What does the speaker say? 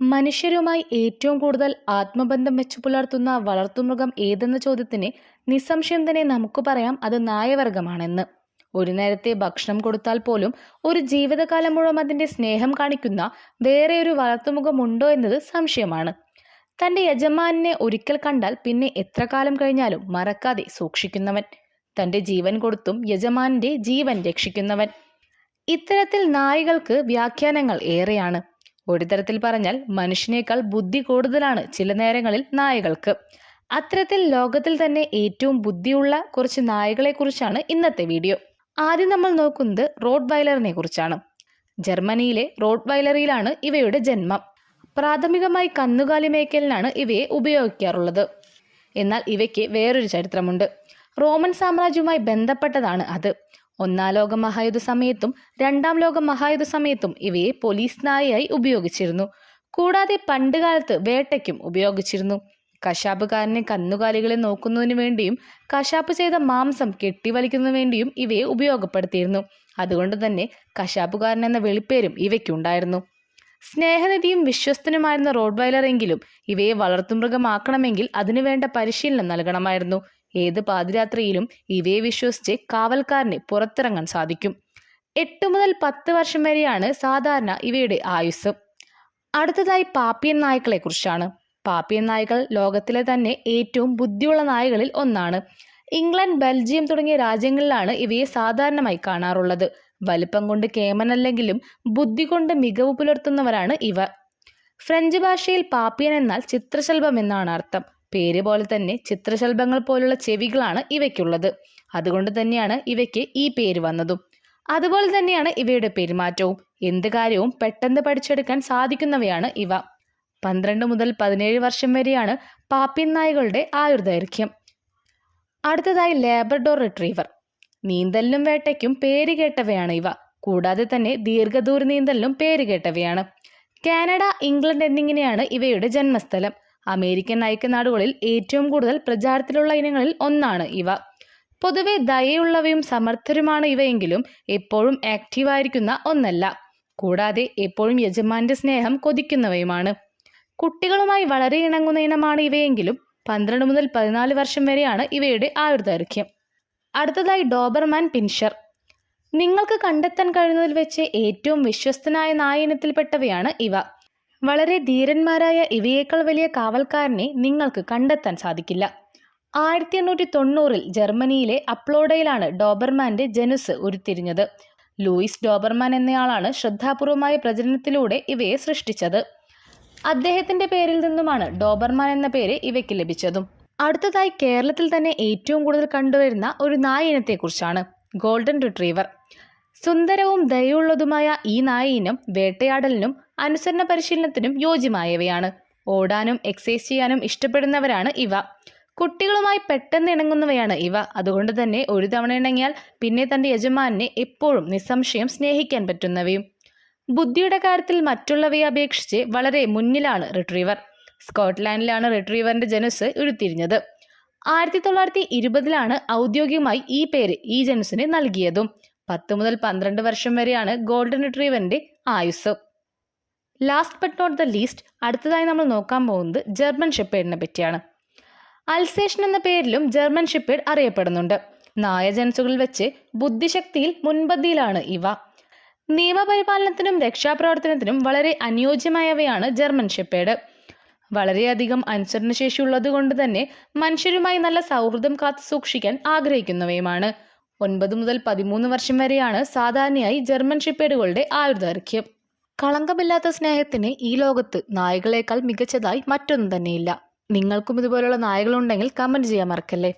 മനുഷ്യരുമായി ഏറ്റവും കൂടുതൽ ആത്മബന്ധം വെച്ചു പുലർത്തുന്ന വളർത്തുമൃഗം ഏതെന്ന ചോദ്യത്തിന് നിസ്സംശയം തന്നെ നമുക്ക് പറയാം അത് നായവർഗമാണെന്ന് ഒരു നേരത്തെ ഭക്ഷണം കൊടുത്താൽ പോലും ഒരു ജീവിതകാലം മുഴുവൻ അതിന്റെ സ്നേഹം കാണിക്കുന്ന വേറെ ഒരു വളർത്തുമുഖം ഉണ്ടോ എന്നത് സംശയമാണ്. തന്റെ യജമാനെ ഒരിക്കൽ കണ്ടാൽ പിന്നെ എത്ര കാലം കഴിഞ്ഞാലും മറക്കാതെ സൂക്ഷിക്കുന്നവൻ. തന്റെ ജീവൻ കൊടുത്തും യജമാനിന്റെ ജീവൻ രക്ഷിക്കുന്നവൻ. ഇത്തരത്തിൽ നായികൾക്ക് വ്യാഖ്യാനങ്ങൾ ഏറെയാണ്. ഒരു തരത്തിൽ പറഞ്ഞാൽ മനുഷ്യനേക്കാൾ ബുദ്ധി കൂടുതലാണ് ചില നേരങ്ങളിൽ നായകൾക്ക്. അത്തരത്തിൽ ലോകത്തിൽ തന്നെ ഏറ്റവും ബുദ്ധിയുള്ള കുറച്ച് നായകളെ കുറിച്ചാണ് ഇന്നത്തെ വീഡിയോ. ആദ്യം നമ്മൾ നോക്കുന്നത് റോഡ് വൈലറിനെ കുറിച്ചാണ് ജർമ്മനിയിലെ റോഡ് വൈലറിയിലാണ് ഇവയുടെ ജന്മം. പ്രാഥമികമായി കന്നുകാലി മേക്കലിനാണ് ഇവയെ ഉപയോഗിക്കാറുള്ളത്. എന്നാൽ ഇവയ്ക്ക് വേറൊരു ചരിത്രമുണ്ട്. റോമൻ സാമ്രാജ്യവുമായി ബന്ധപ്പെട്ടതാണ് അത്. ഒന്നാം ലോക മഹായുദ്ധ സമയത്തും രണ്ടാം ലോക മഹായുദ്ധ സമയത്തും ഇവയെ പോലീസ് നായയായി ഉപയോഗിച്ചിരുന്നു. കൂടാതെ പണ്ടുകാലത്ത് വേട്ടയ്ക്കും ഉപയോഗിച്ചിരുന്നു. കശാപ്പുകാരനെ കന്നുകാലികളെ നോക്കുന്നതിനു വേണ്ടിയും കശാപ്പ് ചെയ്ത മാംസം കെട്ടിവലിക്കുന്നതിനു വേണ്ടിയും ഇവയെ ഉപയോഗപ്പെടുത്തിയിരുന്നു. അതുകൊണ്ട് തന്നെ കശാപ്പുകാരൻ എന്ന വെളിപ്പേരും ഇവയ്ക്കുണ്ടായിരുന്നു. സ്നേഹനിധിയും വിശ്വസ്തനുമായിരുന്ന റോഡ് വൈലറെങ്കിലും ഇവയെ വളർത്തുമൃഗമാക്കണമെങ്കിൽ അതിനുവേണ്ട പരിശീലനം നൽകണമായിരുന്നു. ഏത് പാതിരാത്രിയിലും ഇവയെ വിശ്വസിച്ച് കാവൽക്കാരനെ പുറത്തിറങ്ങാൻ സാധിക്കും. എട്ട് മുതൽ പത്ത് വർഷം വരെയാണ് സാധാരണ ഇവയുടെ ആയുസ് അടുത്തതായി പാപ്പിയൻ നായ്ക്കളെ കുറിച്ചാണ്. പാപ്പിയൻ നായ്ക്കൾ ലോകത്തിലെ തന്നെ ഏറ്റവും ബുദ്ധിയുള്ള നായകളിൽ ഒന്നാണ്. ഇംഗ്ലണ്ട് ബെൽജിയം തുടങ്ങിയ രാജ്യങ്ങളിലാണ് ഇവയെ സാധാരണമായി കാണാറുള്ളത്. വലിപ്പം കൊണ്ട് കേമനല്ലെങ്കിലും ബുദ്ധി കൊണ്ട് മികവ് പുലർത്തുന്നവരാണ് ഇവ. ഫ്രഞ്ച് ഭാഷയിൽ പാപ്പിയൻ എന്നാൽ ചിത്രശലഭം എന്നാണ് അർത്ഥം. പേര് പോലെ തന്നെ ചിത്രശലഭങ്ങൾ പോലുള്ള ചെവികളാണ് ഇവയ്ക്കുള്ളത്. അതുകൊണ്ട് തന്നെയാണ് ഇവയ്ക്ക് ഈ പേര് വന്നതും. അതുപോലെ തന്നെയാണ് ഇവയുടെ പെരുമാറ്റവും. എന്ത് കാര്യവും പെട്ടെന്ന് പഠിച്ചെടുക്കാൻ സാധിക്കുന്നവയാണ് ഇവ. പന്ത്രണ്ട് മുതൽ പതിനേഴ് വർഷം വരെയാണ് പാപ്പിൻ നായകളുടെ ആയുർദൈർഘ്യം. അടുത്തതായി ലേബർഡോർ റിട്രീവർ. നീന്തലിനും വേട്ടയ്ക്കും പേര് കേട്ടവയാണ് ഇവ. കൂടാതെ തന്നെ ദീർഘദൂര നീന്തലിനും പേര് കേട്ടവയാണ്. കാനഡ ഇംഗ്ലണ്ട് എന്നിങ്ങനെയാണ് ഇവയുടെ ജന്മസ്ഥലം. അമേരിക്കൻ ഐക്യനാടുകളിൽ ഏറ്റവും കൂടുതൽ പ്രചാരത്തിലുള്ള ഇനങ്ങളിൽ ഒന്നാണ് ഇവ. പൊതുവെ ദയയുള്ളവയും സമർത്ഥരുമാണ് ഇവയെങ്കിലും എപ്പോഴും ആക്റ്റീവായിരിക്കുന്ന ഒന്നല്ല. കൂടാതെ എപ്പോഴും യജമാന്റെ സ്നേഹം കൊതിക്കുന്നവയുമാണ്. കുട്ടികളുമായി വളരെ ഇണങ്ങുന്ന ഇനമാണ് ഇവയെങ്കിലും പന്ത്രണ്ട് മുതൽ പതിനാല് വർഷം വരെയാണ് ഇവയുടെ ആയുർദൈർഘ്യം. അടുത്തതായി ഡോബർമാൻ പിൻഷർ നിങ്ങൾക്ക് കണ്ടെത്താൻ കഴിയുന്നതിൽ വെച്ച് ഏറ്റവും വിശ്വസ്തനായ നായ ഇനത്തിൽപ്പെട്ടവയാണ് ഇവ. വളരെ ധീരന്മാരായ ഇവയേക്കാൾ വലിയ കാവൽക്കാരനെ നിങ്ങൾക്ക് കണ്ടെത്താൻ സാധിക്കില്ല. ആയിരത്തി എണ്ണൂറ്റി തൊണ്ണൂറിൽ ജർമ്മനിയിലെ അപ്ലോഡയിലാണ് ഡോബർമാന്റെ ജനുസ് ഉരുത്തിരിഞ്ഞത്. ലൂയിസ് ഡോബർമാൻ എന്നയാളാണ് ശ്രദ്ധാപൂർവമായ പ്രചരണത്തിലൂടെ ഇവയെ സൃഷ്ടിച്ചത്. അദ്ദേഹത്തിന്റെ പേരിൽ നിന്നുമാണ് ഡോബർമാൻ എന്ന പേര് ഇവയ്ക്ക് ലഭിച്ചതും. അടുത്തതായി കേരളത്തിൽ തന്നെ ഏറ്റവും കൂടുതൽ കണ്ടുവരുന്ന ഒരു നായ ഇനത്തെക്കുറിച്ചാണ് ഗോൾഡൻ റിട്രീവർ. സുന്ദരവും ദയുള്ളതുമായ ഈ നായിനും വേട്ടയാടലിനും അനുസരണ പരിശീലനത്തിനും യോജ്യമായവയാണ്. ഓടാനും എക്സസൈസ് ചെയ്യാനും ഇഷ്ടപ്പെടുന്നവരാണ് ഇവ. കുട്ടികളുമായി പെട്ടെന്ന് ഇണങ്ങുന്നവയാണ് ഇവ. അതുകൊണ്ട് തന്നെ ഒരു തവണ ഇണങ്ങിയാൽ പിന്നെ തന്റെ യജമാനെ എപ്പോഴും നിസ്സംശയം സ്നേഹിക്കാൻ പറ്റുന്നവയും. ബുദ്ധിയുടെ കാര്യത്തിൽ മറ്റുള്ളവയെ അപേക്ഷിച്ച് വളരെ മുന്നിലാണ് റിട്രീവർ. സ്കോട്ട്ലാൻഡിലാണ് റിട്രീവറിന്റെ ജനുസ് ഉരുത്തിരിഞ്ഞത്. ആയിരത്തി തൊള്ളായിരത്തി ഇരുപതിലാണ് ഔദ്യോഗികമായി ഈ പേര് ഈ ജനുസിന് നൽകിയതും. പത്ത് മുതൽ പന്ത്രണ്ട് വർഷം വരെയാണ് ഗോൾഡൻ റിട്രീവറിന്റെ ആയുസ് last but not the least അടുത്തതായി നമ്മൾ നോക്കാൻ പോകുന്നത് ജർമ്മൻ ഷെപ്പേഡിനെ പറ്റിയാണ്. അൽസേഷൻ എന്ന പേരിലും ജർമ്മൻ ഷെപ്പേഡ് അറിയപ്പെടുന്നുണ്ട്. നായ വെച്ച് ബുദ്ധിശക്തിയിൽ മുൻപന്തിയിലാണ് ഇവ. നിയമപരിപാലനത്തിനും രക്ഷാപ്രവർത്തനത്തിനും വളരെ അനുയോജ്യമായവയാണ് ജർമ്മൻ ഷെപ്പേഡ്. വളരെയധികം അനുസരണശേഷിയുള്ളത് കൊണ്ട് തന്നെ മനുഷ്യരുമായി നല്ല സൗഹൃദം കാത്തു സൂക്ഷിക്കാൻ ആഗ്രഹിക്കുന്നവയുമാണ്. ഒൻപത് മുതൽ പതിമൂന്ന് വർഷം വരെയാണ് സാധാരണയായി ജർമ്മൻ ഷിപ്പേഡുകളുടെ ആയുർദൈർഘ്യം. കളങ്കമില്ലാത്ത സ്നേഹത്തിന് ഈ ലോകത്ത് നായകളേക്കാൾ മികച്ചതായി മറ്റൊന്നും തന്നെയില്ല. നിങ്ങൾക്കും ഇതുപോലുള്ള നായകളുണ്ടെങ്കിൽ കമന്റ് ചെയ്യാൻ മറക്കല്ലേ?